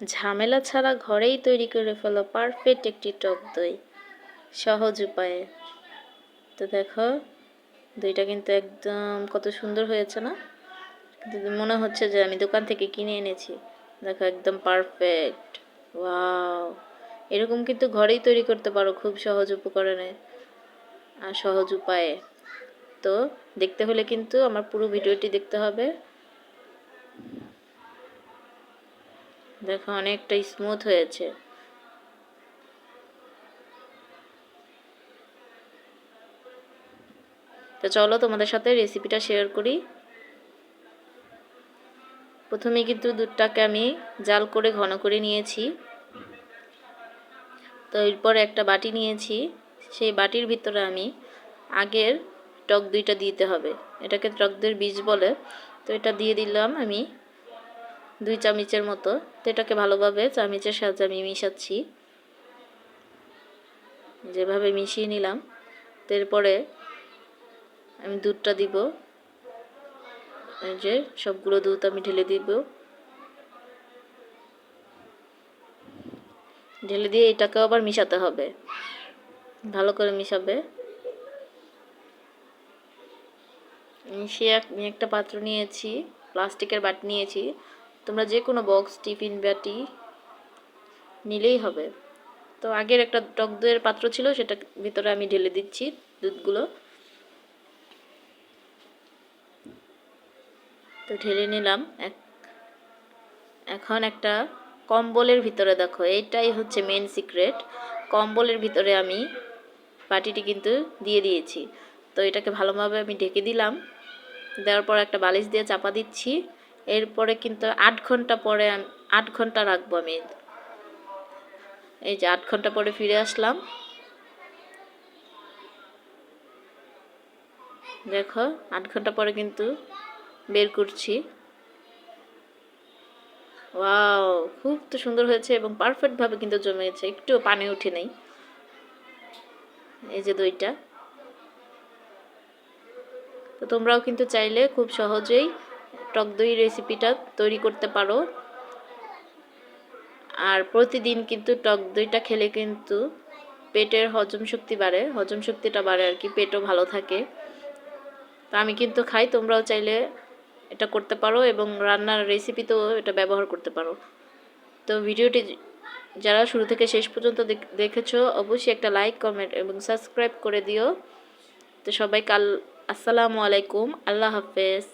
ঝামেলা ছাড়া ঘরেই তৈরি করে ফেলো পারফেক্ট একটি টক দই। সহজ উপায়ে। তো দেখো, দইটা কিন্তু একদম কত সুন্দর হয়েছে না? কিন্তু মনে হচ্ছে যে আমি দোকান থেকে কিনে এনেছি। দেখো, একদম পারফেক্ট ওয়াও এরকম কিন্তু ঘরেই তৈরি করতে পারো খুব সহজ উপকরণে আর সহজ উপায়ে। তো দেখতে হলে কিন্তু আমার পুরো ভিডিওটি দেখতে হবে। দেখো অনেকটা স্মুথ হয়েছে। তো চলো তোমাদের সাথে রেসিপিটা শেয়ার করি। প্রথমে কিন্তু দুধটাকে আমি জাল করে ঘন করে নিয়েছি। তো এরপর একটা বাটি নিয়েছি। সেই বাটির ভিতরে আমি আগের টক দইটা দিতে হবে। এটাকে টক দইয়ের বীজ বলে। তো এটা দিয়ে দিলাম আমি দুই চামচের মতো। তো এটাকে ভালোভাবে চামচের সাহায্যে আমি মিশাচ্ছি। যেভাবে মিশিয়ে নিলাম। তো এরপরে আমি দুধটা দিব। যে সবগুলো দুধ আমি ঢেলে দিব। ঢেলে দিয়ে এটাকেও আবার মিশাতে হবে। ভালো করে মিশাবে। মিশিয়ে আমি একটা পাত্র নিয়েছি, প্লাস্টিকের বাটি নিয়েছি। তোমরা যে কোনো বক্স টিফিন ব্যাটি নিলেই হবে। তো আগের একটা টক দইয়ের পাত্র ছিল, সেটা ভিতরে আমি ঢেলে দিচ্ছি দুধগুলো। তো ঢেলে নিলাম। এক, এখন একটা কম্বলের ভিতরে দেখো, এইটাই হচ্ছে মেন সিক্রেট কম্বলের ভিতরে আমি বাটিটি কিন্তু দিয়ে দিয়েছি। তো এটাকে ভালোভাবে আমি ঢেকে দিলাম। দেওয়ার পর একটা বালিশ দিয়ে চাপা দিচ্ছি। এরপরে কিন্তু আট ঘণ্টা পরে আট ঘণ্টা রাখব আমি। এই যে আট ঘণ্টা পরে ফিরে আসলাম। দেখো, আট ঘণ্টা পরে কিন্তু বের করছি। ওয়াও, খুব তো সুন্দর হয়েছে এবং পারফেক্টভাবে কিন্তু জমেছে। একটু পানি উঠে নেই। এই যে দইটা। তো তোমরাও কিন্তু চাইলে খুব সহজেই টক দই রেসিপিটা তৈরি করতে পারো। আর প্রতিদিন কিন্তু টক দইটা খেলে কিন্তু পেটের হজম শক্তি বাড়ে, হজম শক্তিটা বাড়ে আর কি, পেটও ভালো থাকে। তো আমি কিন্তু খাই, তোমরাও চাইলে এটা করতে পারো এবং রান্নার রেসিপিতেও এটা ব্যবহার করতে পারো। তো ভিডিওটি যারা শুরু থেকে শেষ পর্যন্ত দেখেছ, অবশ্যই একটা লাইক কমেন্ট এবং সাবস্ক্রাইব করে দিও। তো সবাই কাল আসসালামু আলাইকুম, আল্লাহ হাফেজ।